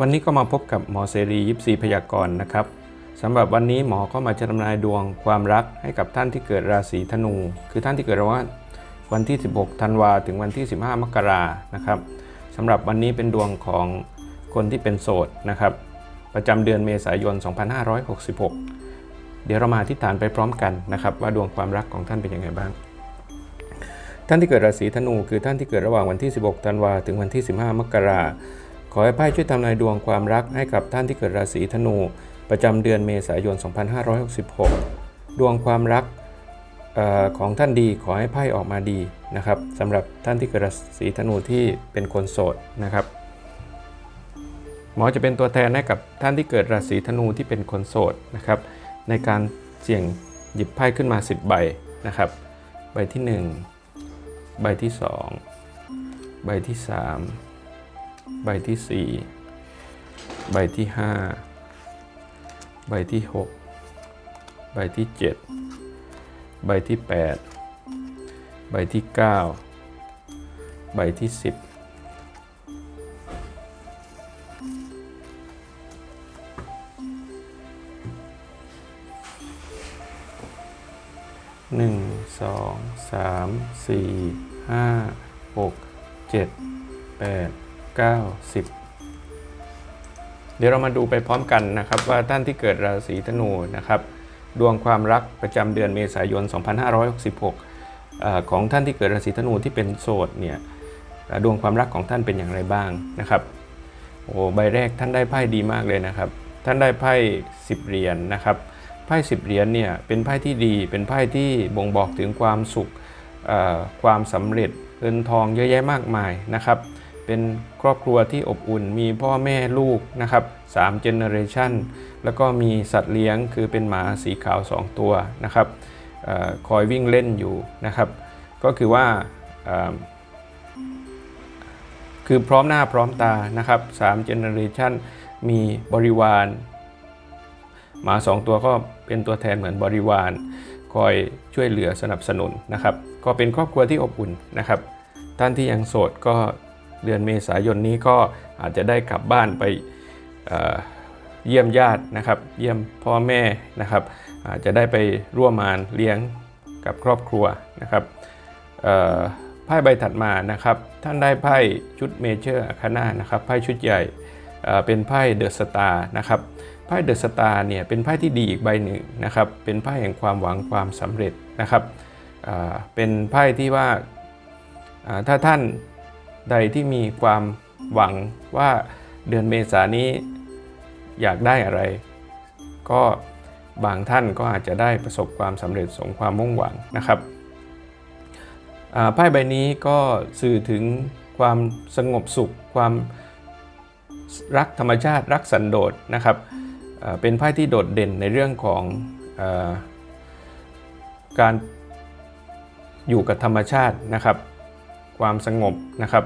วันนี้ก็มาพบกับหมอเสรียิปซีพยากรณ์นะครับสำหรับวันนี้หมอก็มาจะทำนายดวงความรักให้กับท่านที่เกิดราศีธนู คือท่านที่เกิดระหว่างวันที่ 16 ธันวาถึงวันที่ 15 มกรานะครับสำหรับวันนี้เป็นดวงของคนที่เป็นโสดนะครับ ประจำเดือนเมษายน 2566 เดี๋ยวเรามาอธิษฐานไปพร้อมกันนะครับ ว่าดวงความรักของท่านเป็นยังไงบ้าง ท่านที่เกิดราศีธนู คือท่านที่เกิดระหว่างวันที่ 16 ธันวาถึงวันที่ 15 มกรา ขอให้ไพ่ช่วยทำนายดวงความรักให้กับท่านที่เกิดราศีธนู ประจำเดือนเมษายน 2566 ดวงความรักออของท่านดีขอให้ไพ่ออกมาดีนะครับสำหรับท่านที่เกิดราศีธนูที่เป็นคนโสดนะครับหมอจะเป็นตัวแทนให้กับท่านที่เกิดราศีธนูที่เป็นคนโสดนะครับ ในการเสี่ยงหยิบไพ่ขึ้นมา 10 ใบนะครับ ใบที่ 1 ใบที่ 2 ใบที่ 3 ใบที่ 4 ใบที่ 5 ใบที่ 6 ใบที่ 7 ใบที่ 8 ใบที่ 9 ใบที่ 10หนึ่งสองสามสี่ห้าหกเจ็ดแปด เก้าสิบเดี๋ยวเรามาดูไปพร้อมกันนะครับ ว่าท่านที่เกิดราศีธนูนะครับ ดวงความรักประจำเดือนเมษายน 2566อของท่านที่เกิดราศีธนูที่เป็นโสดเนี่ยดวงความรักของท่านเป็นอย่างไรบ้างนะครับโอ้ใบแรกท่านได้ไพ่ดีมากเลยนะครับ ท่านได้ไพ่สิบเหรียญนะครับไพ่สิบเหรียญเนี่ยเป็นไพ่ที่ดี เป็นไพ่ที่บ่งบอกถึงความสุขความสำเร็จเงินทองเยอะแยะมากมายนะครับ เป็นครอบครัวที่อบอุ่น มีพ่อแม่ลูกนะครับสามเจเนอเรชันแล้วก็มีสัตว์เลี้ยงคือเป็นหมาสีขาว 2 ตัวนะครับออคอยวิ่งเล่นอยู่นะครับ ก็คือว่าคือพร้อมหน้าพร้อมตานะครับ3 generation มีบริวารหมาสองตัวก็เป็นตัวแทนเหมือนบริวาร คอยช่วยเหลือสนับสนุนนะครับ ก็เป็นครอบครัวที่อบอุ่นนะครับ ท่านที่ยังโสดก็ เดือนเมษายนนี้ก็อาจจะได้กลับบ้านไปเเยี่ยมญาตินะครับ เยี่ยมพ่อแม่นะครับ อาจจะได้ไปร่วมงานเลี้ยงกับครอบครัวนะครับไพ่ใบถัดมานะครับ ท่านได้ไพ่ชุดเมเจอร์อาคาน่านะครับไพ่ชุดใหญ่เเป็นไพ่เดอะสตาร์นะครับไพ่เดอะสตาร์เนี่ยเป็นไพ่ที่ดีอีกใบหนึ่งนะครับ เป็นไพ่แห่งความหวังความสำเร็จนะครับเป็นไพ่ที่ว่าอ่าถ้าท่าน ใดที่มีความหวังว่าเดือนเมษานี้อยากได้อะไร ก็บางท่านก็อาจจะได้ประสบความสำเร็จสมความมุ่งหวังนะครับไพ่ใบนี้ก็สื่อถึงความสงบสุข ความรักธรรมชาติรักสันโดษนะครับเป็นไพ่ที่โดดเด่นในเรื่องของอการอยู่กับธรรมชาตินะครับ ความสงบนะครับ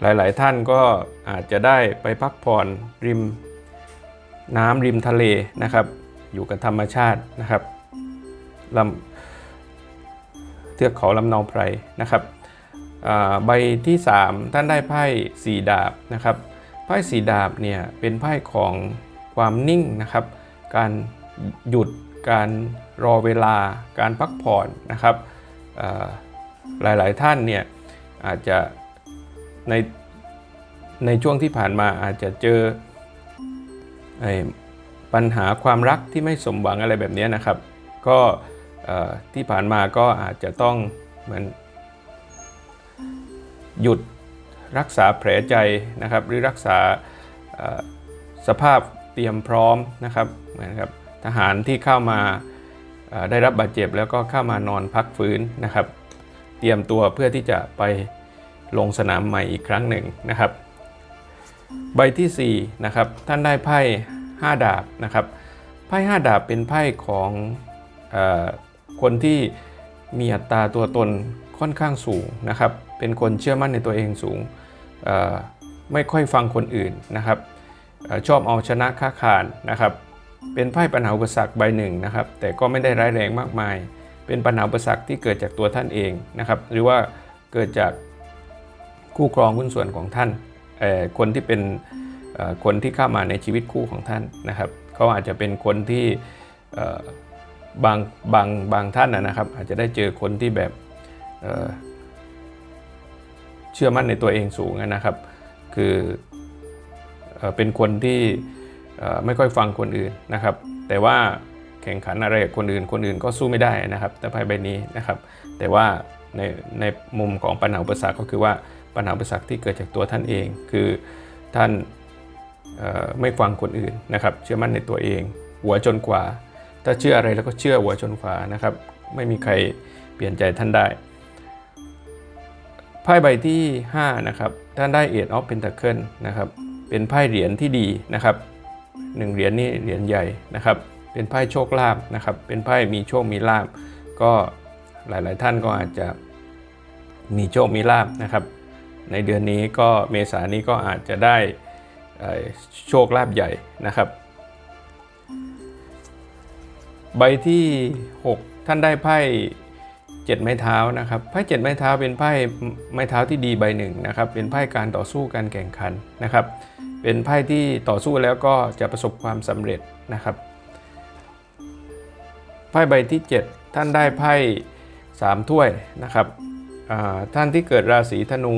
หลายๆท่านก็อาจจะได้ไปพักผ่อนริมน้ำริมทะเลนะครับ อยู่กับธรรมชาตินะครับลำเทือกเขาลำเนาไพรนะครับอ่าใบที่ 3 ท่านได้ไพ่สีดาบนะครับไพ่สีดาบเนี่ยเป็นไพ่ของความนิ่งนะครับ การหยุดการรอเวลาการพักผ่อนนะครับ หลายๆท่านเนี่ยอาจจะในในช่วงที่ผ่านมาอาจจะเจอปัญหาความรักที่ไม่สมหวังอะไรแบบนี้นะครับ ก็ที่ผ่านมาก็อาจจะต้องเหมือนหยุดรักษาแผลใจนะครับ หรือรักษาสภาพเตรียมพร้อมนะครับเหมือนกับทหารที่เข้ามา ได้รับบาดเจ็บแล้วก็เข้ามานอนพักฟื้นนะครับ เตรียมตัวเพื่อที่จะไปลงสนามใหม่อีกครั้งหนึ่งนะครับ ใบที่4นะครับท่านได้ไพ่5ดาบนะครับไพ่5ดาบเป็นไพ่ของอคนที่มีอัตราตัวตนค่อนข้างสูงนะครับ เป็นคนเชื่อมั่นในตัวเองสูง ไม่ค่อยฟังคนอื่นนะครับออชอบเอาชนะค้าขานนะครับ เป็นไพ่ปัญหาอุปสรรคใบหนึ่งนะครับ แต่ก็ไม่ได้ร้ายแรงมากมาย เป็นปัญหาอุปสรรคที่เกิดจากตัวท่านเองนะครับ หรือว่าเกิดจากคู่ครองหุ้นส่วนของท่าน คนที่เป็นคนที่เข้ามาในชีวิตคู่ของท่านนะครับ เขาอาจจะเป็นคนที่บางบางบางท่านนะครับ อาจจะได้เจอคนที่แบบเชื่อมั่นในตัวเองสูงนะครับ คือเป็นคนที่ ไม่ค่อยฟังคนอื่นนะครับ แต่ว่าแข่งขันอะไรกับคนอื่น คนอื่นก็สู้ไม่ได้นะครับ แต่ไพ่ใบนี้นะครับ แต่ว่าในในมุมของปัญหาอุปสรรคก็คือว่าปัญหาอุปสรรคที่เกิดจากตัวท่านเอง คือท่านไม่ฟังคนอื่นนะครับ เชื่อมั่นในตัวเอง หัวจนกว่า ถ้าเชื่ออะไรแล้วก็เชื่อหัวจนกว่านะครับ ไม่มีใครเปลี่ยนใจท่านได้ไพ่ใบที่5นะครับท่านได้ Eight of Pentacle นะครับเป็นไพ่เหรียญที่ดีนะครับ หนึ่งเหรียญนี่เหรียญใหญ่นะครับ เป็นไพ่โชคลาภนะครับ เป็นไพ่มีโชคมีลาภก็หลายๆท่านก็อาจจะมีโชคมีลาภนะครับ ในเดือนนี้ก็เมษานี้ก็อาจจะได้โชคลาภใหญ่นะครับ ใบที่ 6 ท่านได้ไพ่เจ็ดไม้เท้านะครับไพ่เจ็ดไม้เท้าเป็นไพ่ไม้เท้าที่ดีใบหนึ่งนะครับ เป็นไพ่การต่อสู้การแข่งขันนะครับ เป็นไพ่ที่ต่อสู้แล้วก็จะประสบความสำเร็จนะครับ ไพ่ใบที่ 7 ท่านได้ไพ่3ถ้วยนะครับท่านที่เกิดราศีธนู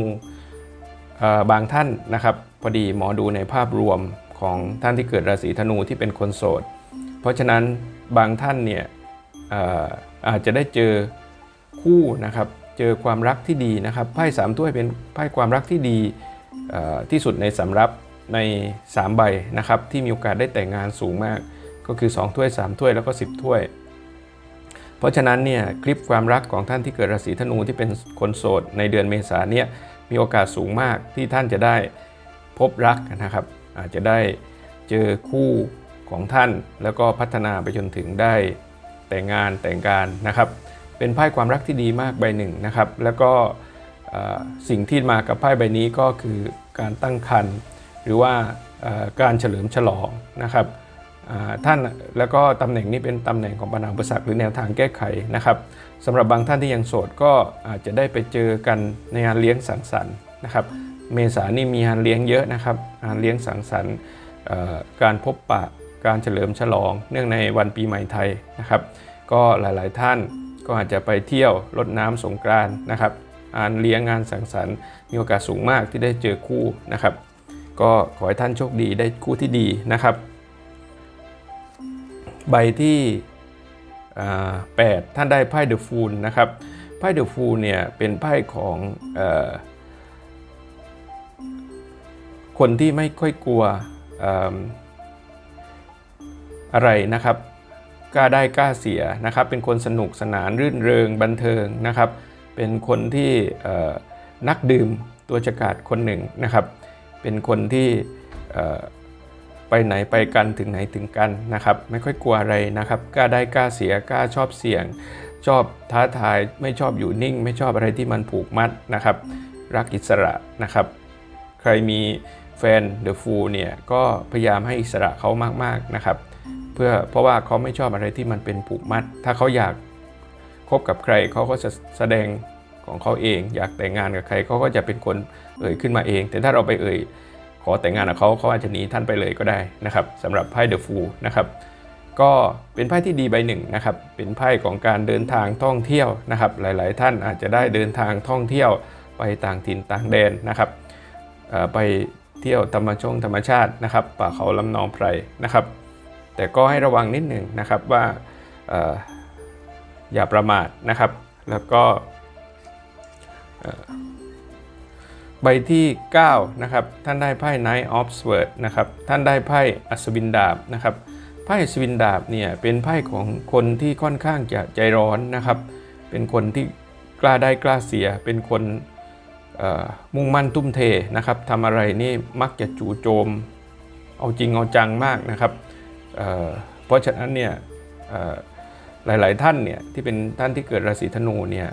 บางท่านนะครับ พอดีหมอดูในภาพรวมของท่านที่เกิดราศีธนูที่เป็นคนโสด เพราะฉะนั้นบางท่านเนี่ยอาอาจจะได้เจอคู่นะครับ เจอความรักที่ดีนะครับไพ่สามถ้วยเป็นไพ่ความรักที่ดีที่สุดในสำรับ ใน 3 ใบนะครับที่มีโอกาสได้แต่งงานสูงมาก ก็คือ 2 ถ้วย 3 ถ้วยแล้วก็ 10 ถ้วย เพราะฉะนั้นเนี่ยคลิปความรักของท่านที่เกิดราศีธนูที่เป็นคนโสดในเดือนเมษาเนี่ยมีโอกาสสูงมากที่ท่านจะได้พบรักนะครับ อาจจะได้เจอคู่ของท่านแล้วก็พัฒนาไปจนถึงได้แต่งงานแต่งการนะครับ เป็นไพ่ความรักที่ดีมากใบหนึ่งนะครับ แล้วก็สิ่งที่มากับไพ่ใบนี้ก็คือการตั้งครรภ์ หรือว่าการเฉลิมฉลองนะครับท่านแล้วก็ตำแหน่งนี้เป็นตำแหน่งของปัญหาอุปสรรคหรือแนวทางแก้ไขนะครับสำหรับบางท่านที่ยังโสดก็อาจจะได้ไปเจอกันในงานเลี้ยงสังสรรค์นะครับ เมษานี่มีงานเลี้ยงเยอะนะครับงานเลี้ยงสังสรรค์การพบปะการเฉลิมฉลอง เนื่องในวันปีใหม่ไทยนะครับ ก็หลายๆท่านก็อาจจะไปเที่ยวรดน้ำสงกรานนะครับงานเลี้ยงงานสังสรรค์มีโอกาสสูงมากที่ได้เจอคู่นะครับ ก็ขอให้ท่านโชคดีได้คู่ที่ดีนะครับ ใบที่8ท่านได้ไพ่เดอะฟูลนะครับไพ่เดอะฟูลเนี่ยเป็นไพ่ของอคนที่ไม่ค่อยกลัวออะไรนะครับกล้าได้กล้าเสียนะครับ เป็นคนสนุกสนานรื่นเริงบันเทิงนะครับ เป็นคนที่นักดื่มตัวฉกาดคนหนึ่งนะครับ เป็นคนที่ไปไหนไปกันถึงไหนถึงกันนะครับ ไม่ค่อยกลัวอะไรนะครับกล้าได้กล้าเสียกล้าชอบเสี่ยง ชอบท้าทายไม่ชอบอยู่นิ่ง ไม่ชอบอะไรที่มันผูกมัดนะครับ รักอิสระนะครับ ใครมีแฟนเดอะฟูเนี่ยก็พยายามให้อิสระเขามากๆนะครับ เพื่อเพราะว่าเขาไม่ชอบอะไรที่มันเป็นผูกมัด ถ้าเขาอยากคบกับใครเขาก็จะแสดง ของเขาเอง อยากแต่งงานกับใครเขาก็จะเป็นคนเอ่ยขึ้นมาเอง แต่ถ้าเราไปเอ่ยขอแต่งงานกับเขาเขาอาจจะหนีท่านไปเลยก็ได้นะครับสำหรับไพ่เดอะฟูนะครับก็เป็นไพ่ที่ดีใบหนึ่งนะครับ เป็นไพ่ของการเดินทางท่องเที่ยวนะครับ หลาย ๆ ท่านอาจจะได้เดินทางท่องเที่ยวไปต่างถิ่นต่างแดนนะครับไปเที่ยวธรรมชงธรรมชาตินะครับ ป่าเขาลำนองไพรนะครับ แต่ก็ให้ระวังนิดหนึ่งนะครับว่าออย่าประมาทนะครับ แล้วก็ ใบที่ 9 นะครับ ท่านได้ไพ่ Knight of Swords นะครับ ท่านได้ไพ่อัศวินดาบนะครับ ไพ่อัศวินดาบเนี่ยเป็นไพ่ของคนที่ค่อนข้างจะใจร้อนนะครับ เป็นคนที่กล้าได้กล้าเสีย เป็นคนมุ่งมั่นทุ่มเทนะครับทำอะไรนี่มักจะจู่โจม เอาจริงเอาจังมากนะครับเเพราะฉะนั้นเนี่ยหลาย ๆ ท่านเนี่ยที่เป็นท่านที่เกิดราศีธนูเนี่ย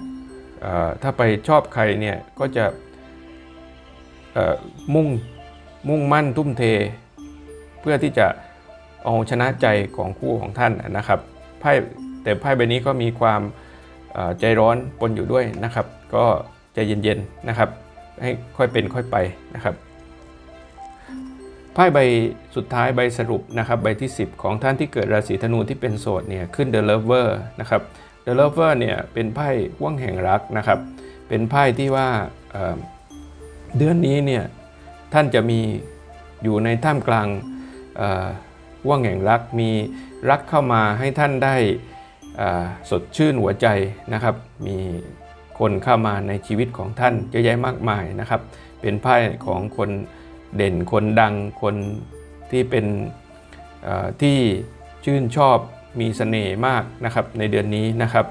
ถ้าไปชอบใครเนี่ยก็จะมุ่งมุ่งมั่นทุ่มเท เพื่อที่จะเอาชนะใจของคู่ของท่านนะครับไพ่แต่ไพ่ใบนี้ก็มีความใจร้อนปนอยู่ด้วยนะครับ ก็ใจเย็นๆนะครับ ให้ค่อยเป็นค่อยไปนะครับไพ่ใบสุดท้ายใบสรุปนะครับใบที่ 10 ของท่านที่เกิดราศีธนูที่เป็นโสดเนี่ยขึ้น The Lover นะครับ The Lover เนี่ยเป็นไพ่ว่างแห่งรักนะครับ เป็นไพ่ที่ว่าเเดือนนี้เนี่ยท่านจะมีอยู่ในท่ามกลางเอ่อว่างแห่งรักมีรักเข้ามาให้ท่านได้สดชื่นหัวใจนะครับ มีคนเข้ามาในชีวิตของท่านเยอะแยะมากมายนะครับ เป็นไพ่ของคนเด่นคนดังคนที่เป็นที่ชื่นชอบ มีเสน่ห์มากนะครับในเดือนนี้นะครับ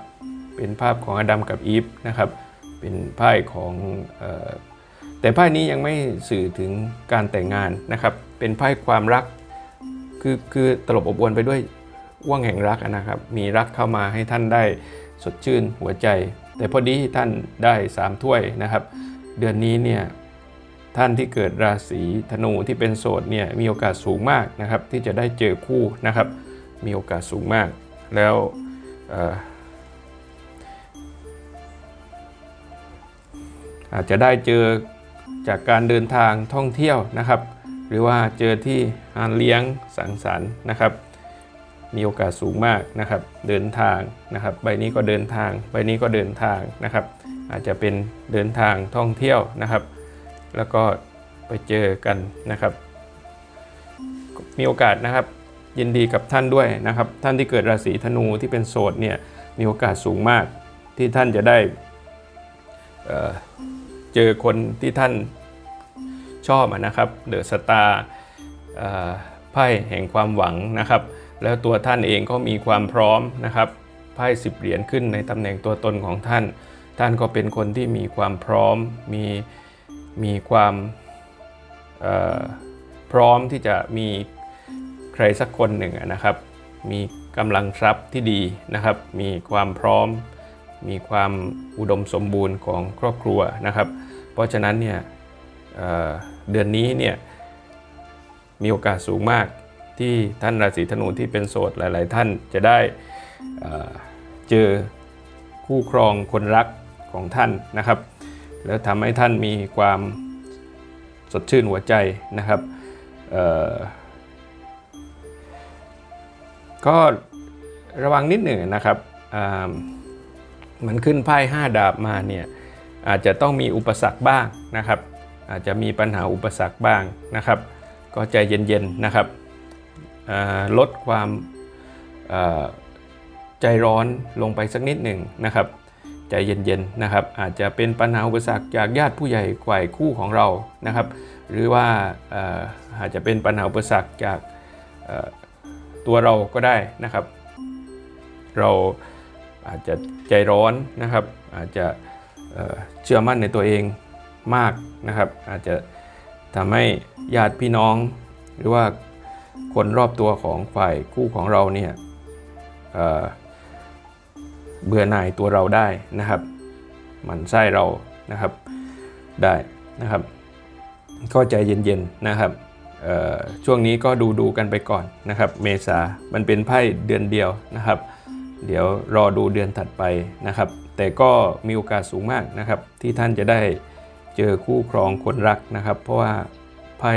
เป็นภาพของอดัมกับอีฟนะครับ เป็นไพ่ของออแต่ไพ่นี้ยังไม่สื่อถึงการแต่งงานนะครับ เป็นไพ่ความรัก คือคือตลบอบอวนไปด้วยว่างแห่งรักนะครับ มีรักเข้ามาให้ท่านได้สดชื่นหัวใจ แต่พอดีท่านได้สามถ้วยนะครับ เดือนนี้เนี่ยท่านที่เกิดราศีธนูที่เป็นโสดเนี่ยมีโอกาสสูงมากนะครับ ที่จะได้เจอคู่นะครับ มีโอกาสสูงมาก แล้วเอ่ออาจจะได้เจอจากการเดินทางท่องเที่ยวนะครับ หรือว่าเจอที่งานเลี้ยงสังสรรค์นะครับ มีโอกาสสูงมากนะครับ เดินทางนะครับใบนี้ก็เดินทางใบนี้ก็เดินทางนะครับ อาจจะเป็นเดินทางท่องเที่ยวนะครับ แล้วก็ไปเจอกันนะครับ มีโอกาสนะครับ ยินดีกับท่านด้วยนะครับ ท่านที่เกิดราศีธนูที่เป็นโสดเนี่ยมีโอกาสสูงมากที่ท่านจะได้เเจอคนที่ท่านชอบนะครับเดอะสตาร์ไพ่แห่งความหวังนะครับ แล้วตัวท่านเองก็มีความพร้อมนะครับไพ่สิบเหรียญขึ้นในตำแหน่งตัวตนของท่าน ท่านก็เป็นคนที่มีความพร้อม มีมีความพร้อมที่จะมี ใครสักคนหนึ่งนะครับ มีกำลังทรัพย์ที่ดีนะครับ มีความพร้อม มีความอุดมสมบูรณ์ของครอบครัวนะครับ เพราะฉะนั้นเนี่ยเเดือนนี้เนี่ยมีโอกาสสูงมากที่ท่านราศีธนูที่เป็นโสดหลาย ๆ ท่านจะได้เเจอคู่ครองคนรักของท่านนะครับ แล้วทำให้ท่านมีความสดชื่นหัวใจนะครับ ก็ระวังนิดหนึ่งนะครับมันขึ้นไพ่5ดาบมาเนี่ยอาจจะต้องมีอุปสรรคบ้างนะครับ อาจจะมีปัญหาอุปสรรคบ้างนะครับ ก็ใจเย็นๆนะครับลดความใจร้อนลงไปสักนิดหนึ่งนะครับใจเย็นๆนะครับ อาจจะเป็นปัญหาอุปสรรคจากญาติผู้ใหญ่ฝ่ายคู่ของเรานะครับ หรือว่าอาจจะเป็นปัญหาอุปสรรคจาก ตัวเราก็ได้นะครับ เราอาจจะใจร้อนนะครับ อาจจะเชื่อมั่นในตัวเองมากนะครับ อาจจะทำให้ญาติพี่น้อง หรือว่าคนรอบตัวของฝ่ายคู่ของเราเนี่ยเเบื่อหน่ายตัวเราได้นะครับ มันไส้เรานะครับได้นะครับก็ใจเย็นๆนะครับ ช่วงนี้ก็ดูดูๆกันไปก่อนนะครับ เมษา มันเป็นไพ่เดือนเดียวนะครับ เดี๋ยวรอดูเดือนถัดไปนะครับ แต่ก็มีโอกาสสูงมากนะครับ ที่ท่านจะได้เจอคู่ครองคนรักนะครับ เพราะว่าไพ่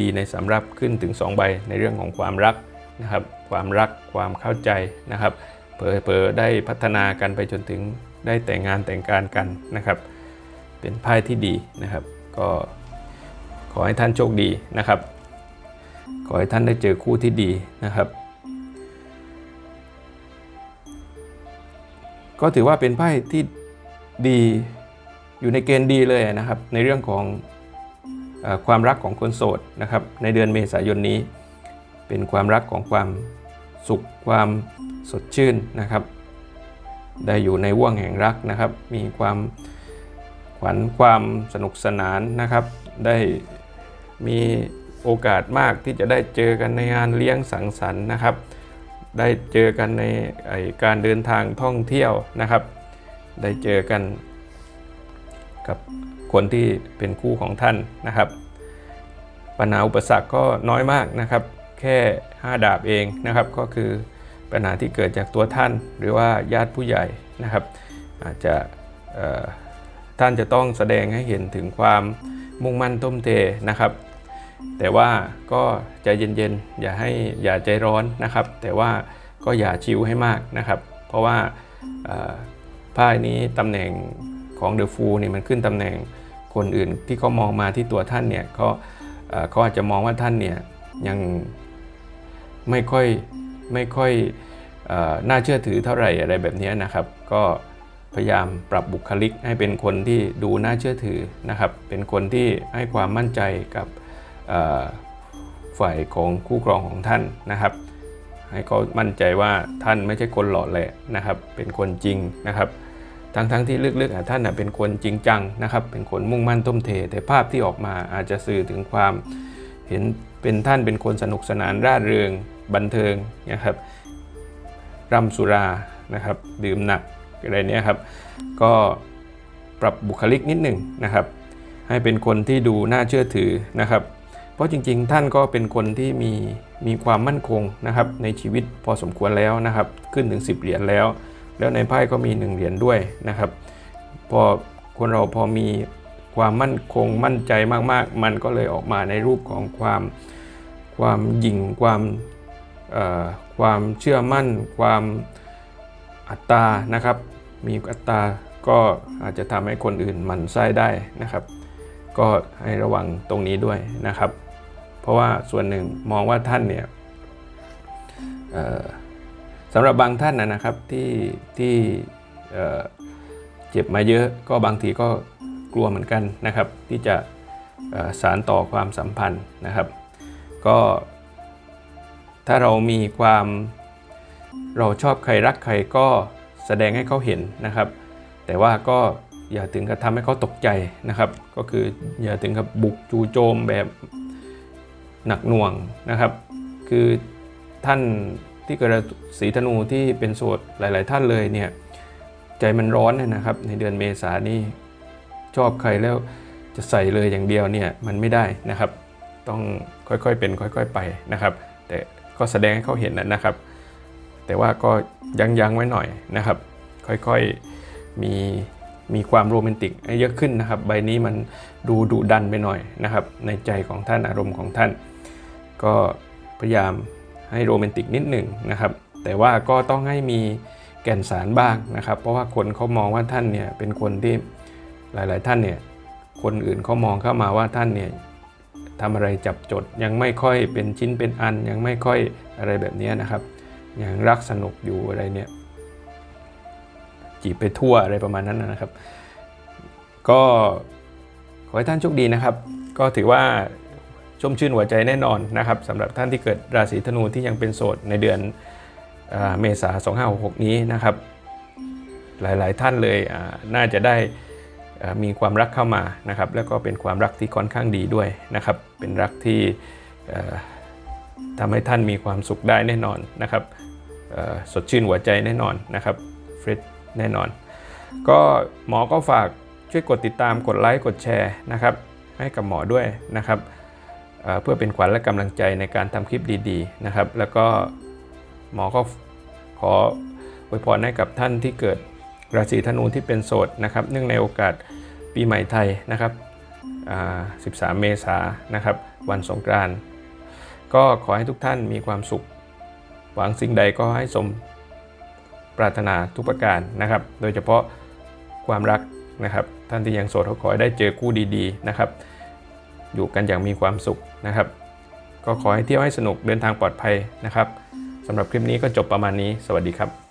ดีๆ ในสำรับขึ้นถึง 2 ใบในเรื่องของความรักนะครับ ความรักความเข้าใจนะครับเผลอๆได้พัฒนากันไปจนถึงได้แต่งงานแต่งการกันนะครับ เป็นไพ่ที่ดีนะครับ ก็ขอให้ท่านโชคดีนะครับ ขอให้ท่านได้เจอคู่ที่ดีนะครับ ก็ถือว่าเป็นไพ่ที่ดีอยู่ในเกณฑ์ดีเลยนะครับ ในเรื่องของอความรักของคนโสดนะครับ ในเดือนเมษายนนี้ เป็นความรักของความสุขความสดชื่นนะครับ ได้อยู่ในว่วงแห่งรักนะครับ มีความขวัญความสนุกสนานนะครับ ได้มี โอกาสมากที่จะได้เจอกันในงานเลี้ยงสังสรรค์นะครับ ได้เจอกันในไอการเดินทางท่องเที่ยวนะครับ ได้เจอกันกับคนที่เป็นคู่ของท่านนะครับปัญหาอุปสรรคก็น้อยมากนะครับ แค่ 5 ดาบเองนะครับ ก็คือปัญหาที่เกิดจากตัวท่านหรือว่าญาติผู้ใหญ่นะครับ อาจจะท่านจะต้องแสดงให้เห็นถึงความมุ่งมั่นทุ่มเทนะครับ แต่ว่าก็ใจเย็นๆ อย่าให้อย่าใจร้อนนะครับ แต่ว่าก็อย่าชิวให้มากนะครับ เพราะว่าเอ่อไพ่นี้ตำแหน่งของเดอะฟูเนี่ยมันขึ้นตำแหน่งคนอื่นที่เขามองมาที่ตัวท่านเนี่ยเขาเขาอาจจะมองว่าท่านเนี่ยยังไม่ค่อยไม่ค่อยอน่าเชื่อถือเท่าไหร่อะไรแบบนี้นะครับ ก็พยายามปรับบุคลิกให้เป็นคนที่ดูน่าเชื่อถือนะครับ เป็นคนที่ให้ความมั่นใจกับ ฝ่ายของคู่ครองของท่านนะครับ ให้เขามั่นใจว่าท่านไม่ใช่คนหล่อแหละนะครับ เป็นคนจริงนะครับทั้งทั้งที่ลึกๆอะท่านน่ะเป็นคนจริงจังนะครับ เป็นคนมุ่งมั่นทุ่มเท แต่ภาพที่ออกมาอาจจะสื่อถึงความเห็นเป็นท่านเป็นคนสนุกสนานร่าเริงบันเทิงนะครับร่ำสุรานะครับ ดื่มหนักอะไรเนี้ยครับ ก็ปรับบุคลิกนิดหนึ่งนะครับ ให้เป็นคนที่ดูน่าเชื่อถือนะครับ เพราะจริงๆ ท่านก็เป็นคนที่มีมีความมั่นคงนะครับในชีวิตพอสมควรแล้วนะครับ ขึ้นถึง 10 เหรียญแล้ว แล้วในไพ่ก็มี 1 เหรียญด้วยนะครับพอคนเราพอมีความมั่นคงมั่นใจมากๆ มันก็เลยออกมาในรูปของความความหยิ่งความความเชื่อมั่น ความอัตตานะครับ มีอัตตาก็อาจจะทำให้คนอื่นมันไส้ได้นะครับ ก็ให้ระวังตรงนี้ด้วยนะครับ ราะว่าส่วนหนึ่งมองว่าท่านเนี่ยสำหรับบางท่านนะนะครับที่ที่เจ็บมาเยอะก็บางทีก็กลัวเหมือนกันนะครับ ที่จะสารต่อความสัมพันธ์นะครับ ก็ถ้าเรามีความเราชอบใครรักใครก็แสดงให้เขาเห็นนะครับ แต่ว่าก็อย่าถึงกับทำให้เขาตกใจนะครับ ก็คืออย่าถึงกับบุกจูโจมแบบ หนักหน่วงนะครับ คือท่านที่เกิดราศีธนูที่เป็นโสดหลาย ๆ ท่านเลยเนี่ยใจมันร้อนเนี่ยนะครับ ในเดือนเมษานี่ชอบใครแล้วจะใส่เลยอย่างเดียวเนี่ยมันไม่ได้นะครับ ต้องค่อยๆเป็นค่อย ๆ ไปนะครับ แต่ก็แสดงให้เขาเห็นนะครับ แต่ว่าก็ยั้งๆไว้หน่อยนะครับ ค่อยๆมี มีความโรแมนติกเยอะขึ้นนะครับ ใบนี้มันดูดุดันไปหน่อยนะครับ ในใจของท่านอารมณ์ของท่าน ก็พยายามให้โรแมนติกนิดหนึ่งนะครับ แต่ว่าก็ต้องให้มีแก่นสารบ้างนะครับ เพราะว่าคนเขามองว่าท่านเนี่ยเป็นคนที่หลาย ๆ ท่านเนี่ยคนอื่นเขามองเข้ามาว่าท่านเนี่ยทำอะไรจับจดยังไม่ค่อยเป็นชิ้นเป็นอันยังไม่ค่อยอะไรแบบนี้นะครับยังรักสนุกอยู่อะไรเนี่ย จีบไปทั่วอะไรประมาณนั้นนะครับ ก็ขอให้ท่านโชคดีนะครับ ก็ถือว่าชุ่มชื่นหัวใจแน่นอนนะครับสำหรับท่านที่เกิดราศีธนูที่ยังเป็นโสดในเดือนเอ่อเมษา2566 นี้นะครับ หลายๆท่านเลยน่าจะได้มีความรักเข้ามานะครับ แล้วก็เป็นความรักที่ค่อนข้างดีด้วยนะครับ เป็นรักที่ทำให้ท่านมีความสุขได้แน่นอนนะครับสดชื่นหัวใจแน่นอนนะครับเฟรช แน่นอน ก็หมอก็ฝากช่วยกดติดตามกดไลค์กดแชร์นะครับ ให้กับหมอด้วยนะครับเเพื่อเป็นขวัญและกำลังใจในการทำคลิปดีๆนะครับ แล้วก็หมอก็ขออวยพรให้กับท่านที่เกิดราศีธนูที่เป็นโสดนะครับ เนื่องในโอกาสปีใหม่ไทยนะครับ 13 เมษายนนะครับ วันสงกรานต์ก็ขอให้ทุกท่านมีความสุข หวังสิ่งใดก็ให้สม ปรารถนาทุกประการนะครับ โดยเฉพาะความรักนะครับ ท่านที่ยังโสดก็ขอให้ได้เจอคู่ดีๆนะครับ อยู่กันอย่างมีความสุขนะครับ ก็ขอให้เที่ยวให้สนุกเดินทางปลอดภัยนะครับสำหรับคลิปนี้ก็จบประมาณนี้ สวัสดีครับ